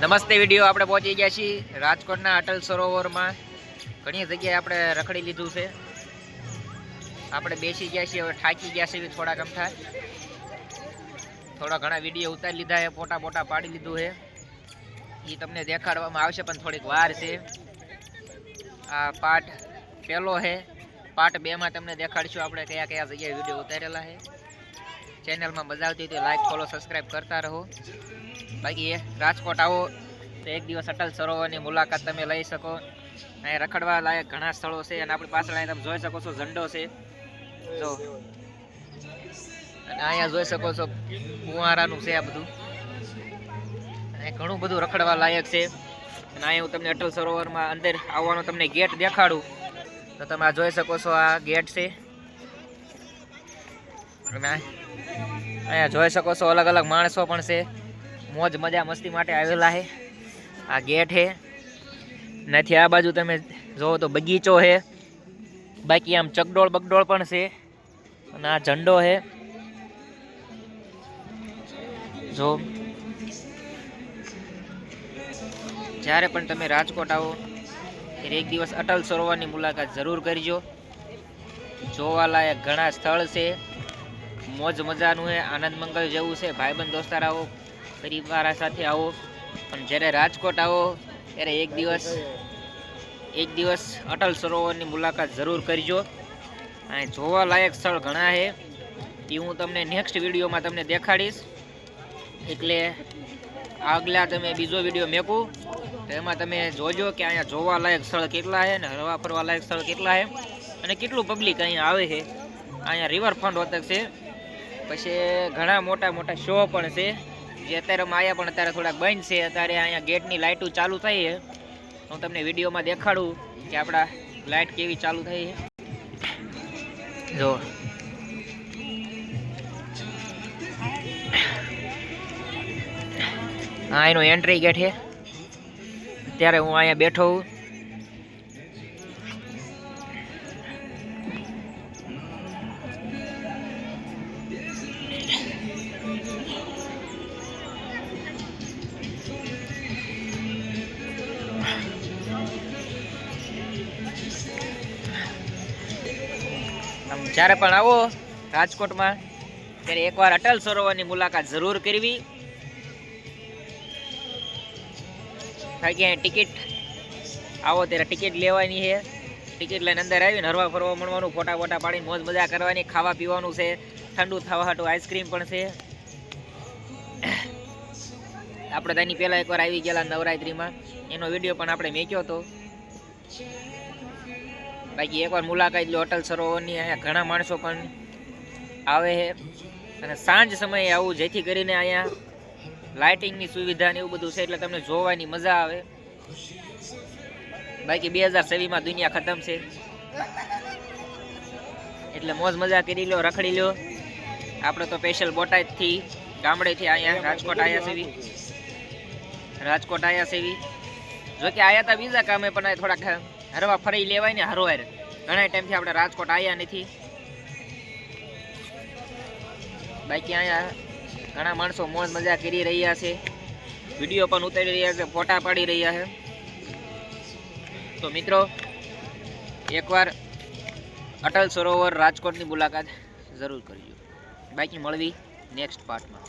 નમસ્તે, વીડિયો આપણે પહોંચી ગયા છીએ રાજકોટના અટલ સરોવરમાં. ઘણી જગ્યાએ આપણે રખડી લીધું છે. આપણે બેસી ગયા છીએ, હવે થાકી ગયા છીએ, થોડાક અમથા. થોડા ઘણા વીડિયો ઉતારી લીધા છે, ફોટા ફોટા પાડી લીધું છે. એ તમને દેખાડવામાં આવશે, પણ થોડીક વાર છે. આ પાર્ટ પહેલો છે. પાર્ટ બેમાં તમને દેખાડશું આપણે કયા કયા જગ્યાએ વીડિયો ઉતારેલા છે. ચેનલમાં મજા આવતી હોય તો લાઈક ફોલો સબસ્ક્રાઈબ કરતા રહો. બાકી રાજકોટ આવો તો એક દિવસ અટલ સરોવરની મુલાકાત તમે લઈ શકો. અહીંયા રખડવા લાયક ઘણા સ્થળો છે અને આપણી પાછળ અહીંયા તમે જોઈ શકો છો ઝંડો છે. જો. અને અહીંયા જોઈ શકો છો કુંવારાનું છે આ બધું. અને ઘણું બધું રખડવા લાયક છે. અને અહીંયા હું તમને અટલ સરોવરમાં અંદર આવવાનો તમને ગેટ દેખાડું. તો તમે આ જોઈ શકો છો આ ગેટ છે. અને અહીંયા જોઈ શકો છો અલગ અલગ માણસો પણ છે. મોજ મજા મસ્તી માટે આવેલા છે આ ગેટ છે નથી આ બાજુ તમે જોવો તો બગીચો છે બાકી આમ ચકડોળ બગડોળ પણ છે. અને આ ઝંડો છે જો. જ્યારે પણ તમે રાજકોટ આવો, ત્યારે એક દિવસ અટલ સરોવરની મુલાકાત જરૂર કરજો. જોવાલાયક ઘણા સ્થળ છે. મોજ મજાનું છે આનંદ મંગલ જેવું છે. ભાઈબંધ દોસ્તાર આવો પરિવાર સાથે આવો. પણ જ્યારે રાજકોટ આવો, ત્યારે એક દિવસ એક દિવસ અટલ સરોવરની મુલાકાત જરૂર કરજો. અને જોવા લાયક સ્થળ ઘણા છે. એ હું તમને નેક્સ્ટ વિડીયોમાં તમને દેખાડીશ. એટલે આગલા તમે બીજો વીડિયો મેકું. તો એમાં તમે જોજો કે અહીંયા જોવા લાયક સ્થળ કેટલા છે ને હરવા ફરવા લાયક સ્થળ કેટલા છે અને કેટલું પબ્લિક અહીંયા આવે છે. અહીંયા રિવરફ્રન્ટ હોતક છે. પછી ઘણા મોટા મોટા શો પણ છે. જે અત્યારે માયા પણ અત્યારે થોડાક બંધ છે. અત્યારે અહીંયા ગેટની લાઇટો ચાલુ થઈ છે. હું તમને વિડીયોમાં દેખાડું કે આપણા લાઇટ કેવી ચાલુ થઈ છે. જો. હા એનો એન્ટ્રી ગેટ છે. અત્યારે હું અહીંયા બેઠો હું જ્યારે પણ આવો રાજકોટમાં, ત્યારે એકવાર અટલ સરોવરની મુલાકાત જરૂર કરવી. કારણ કે ટિકિટ, આવો ત્યારે ટિકિટ લેવાની છે. ટિકિટ લઈને અંદર આવીને હરવા ફરવા મળવાનું, ફોટા ફોટા પાડીને મોજ મજા કરવાની, ખાવા પીવાનું છે. ઠંડુ થવા હાટું આઈસ્ક્રીમ પણ છે. આપણે તેની પહેલાં એકવાર આવી ગયેલા નવરાત્રિમાં. એનો વીડિયો પણ આપણે મેક્યો હતો. બાકી એકવાર મુલાકાત લો, અટલ સરોવરની અહીંયા ઘણા માણસો પણ આવે છે. અને સાંજ સમયે આવું, જેથી કરીને અહીંયા લાઇટિંગની સુવિધા ને એવું બધું છે, એટલે તમને જોવાની મજા આવે. બાકી બે હજાર સેવીમાં દુનિયા ખતમ છે. એટલે મોજ મજા કરી લો, રખડી લો. આપણે તો સ્પેશિયલ બોટાદથી, ગામડેથી અહીંયા, રાજકોટ આવ્યા સેવી રાજકોટ આવ્યા સેવી જોકે આવ્યા હતા બીજા કામે, પણ થોડાક હરવા ફરી લેવાય ને હરવાર. ઘણા ટાઈમથી આપણે રાજકોટ આવ્યા નથી. બાકી અહીંયા ઘણા માણસો મોજ મજા કરી રહ્યા છે. વીડિયો પણ ઉતારી રહ્યા છે, ફોટા પાડી રહ્યા છે. તો મિત્રો, એકવાર અટલ સરોવર રાજકોટની મુલાકાત જરૂર કરજો. બાકી મળવી નેક્સ્ટ પાર્ટમાં